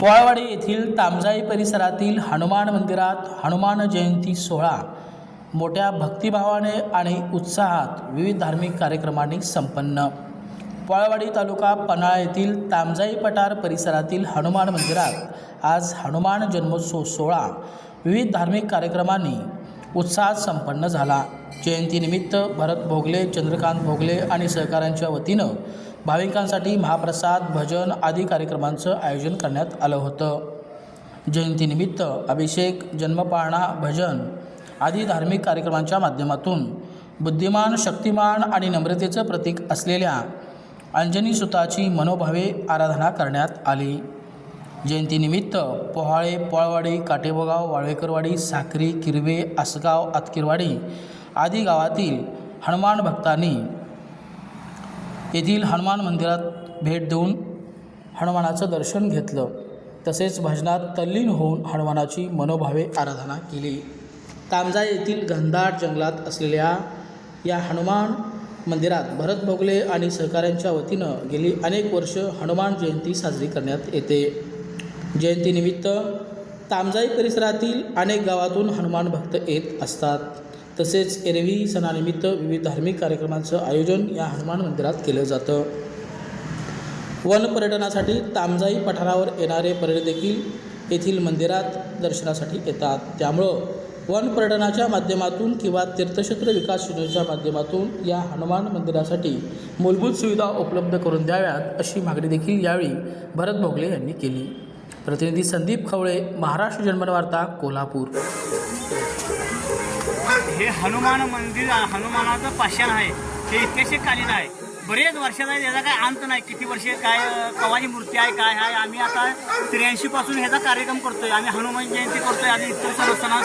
पोळावाडी येथील तामजाई परिसरातील हनुमान मंदिरात हनुमान जयंती सोहळा. मोठ्या भक्तिभावाने आणि उत्साहात विविध धार्मिक कार्यक्रमांनी संपन्न. पोळावाडी तालुका पन्हाळा येथील तामजाई पठार परिसरातील हनुमान मंदिरात आज हनुमान जन्मोत्सव सोहळा. विविध धार्मिक कार्यक्रमांनी उत्साहात संपन्न झाला. जयंतीनिमित्त भरत भोगले चंद्रकांत भोगले आणि सहकाऱ्यांच्या वतीनं भाविकांसाठी महाप्रसाद भजन आदी कार्यक्रमांचं आयोजन करण्यात आलं होतं. जयंतीनिमित्त अभिषेक जन्मपाळणा भजन आदी धार्मिक कार्यक्रमांच्या माध्यमातून बुद्धिमान शक्तिमान आणि नम्रतेचं प्रतीक असलेल्या अंजनी सुताची मनोभावे आराधना करण्यात आली. जयंतीनिमित्त पोहाळे पोळवाडी काटेबोगाव वाळवेकरवाडी साक्री किरवे आसगाव आतकिरवाडी आदी गावातील हनुमान भक्तांनी येथील हनुमान मंदिरात भेट देऊन हनुमानाचं दर्शन घेतलं. तसेच भजनात तल्लीन होऊन हनुमानाची मनोभावे आराधना केली. तामजा येथील घनदाट जंगलात असलेल्या या हनुमान मंदिरात भरत भोगले आणि सहकाऱ्यांच्या वतीनं गेली अनेक वर्ष हनुमान जयंती साजरी करण्यात येते. जयंतीनिमित्त तामजाई परिसरातील अनेक गावातून हनुमान भक्त येत असतात. तसेच एरवी सणानिमित्त विविध धार्मिक कार्यक्रमांचं आयोजन या हनुमान मंदिरात केलं जातं. वन पर्यटनासाठी तामजाई पठारावर येणारे पर्यटक देखील येथील मंदिरात दर्शनासाठी येतात. त्यामुळं वन पर्यटनाच्या माध्यमातून किंवा तीर्थक्षेत्र विकास योजनेच्या माध्यमातून या हनुमान मंदिरासाठी मूलभूत सुविधा उपलब्ध करून द्याव्यात अशी मागणी देखील यावेळी भरत भोगले यांनी केली. प्रतिनिधी संदीप खवळे महाराष्ट्र जन्मवार्ता कोल्हापूर. हे हनुमान मंदिर हनुमानाचं पाषाण आहे. हे इतिहास कालीन आहे. बरेच वर्षाचा आहे त्याचा काय अंत नाही. किती वर्षे काय कवाची मूर्ती आहे काय आहे आम्ही आता त्र्याऐंशी पासून ह्याचा कार्यक्रम करतोय. आम्ही हनुमान जयंती करतोय आणि इतर सर्व सणा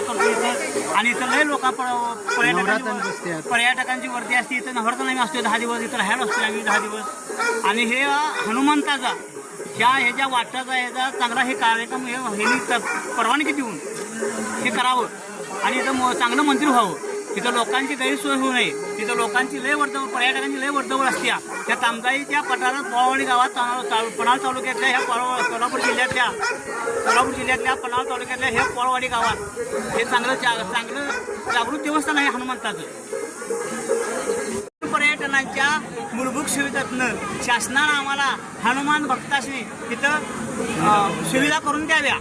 करतोय इथं. आणि इथं लय लोक पर्यटकांची पर्यटकांची वर्दी असते. इथं नवरात्र आम्ही असतोय दहा दिवस इथं राहायला असतोय आम्ही दहा दिवस. आणि हे हनुमंताचा ह्या ह्याच्या वाटाचा ह्याचा चांगला हे कार्यक्रम हे परवानगी देऊन हे करावं. आणि इथं म- चांगलं मंदिर व्हावं. तिथं लोकांची गैरसोय होऊ नये. तिथं लोकांची लय वर्दवळ पर्यटकांची लय वर्दवळ असते त्या तामजाईच्या पठारात पोळावडी गावात पणाल तालुक्यातल्या ह्या कोल्हापूर सोलापूर जिल्ह्यातल्या सोलापूर जिल्ह्यातल्या पणाल तालुक्यातल्या ह्या पोळवाडी गावात हे चांगलं चांगलं जागृत देवस्थान आहे हनुमंताचं. पर्यटनांच्या मूलभूत सुविधातनं शासनानं आम्हाला हनुमान भक्ताशी तिथं सुविधा करून द्याव्या.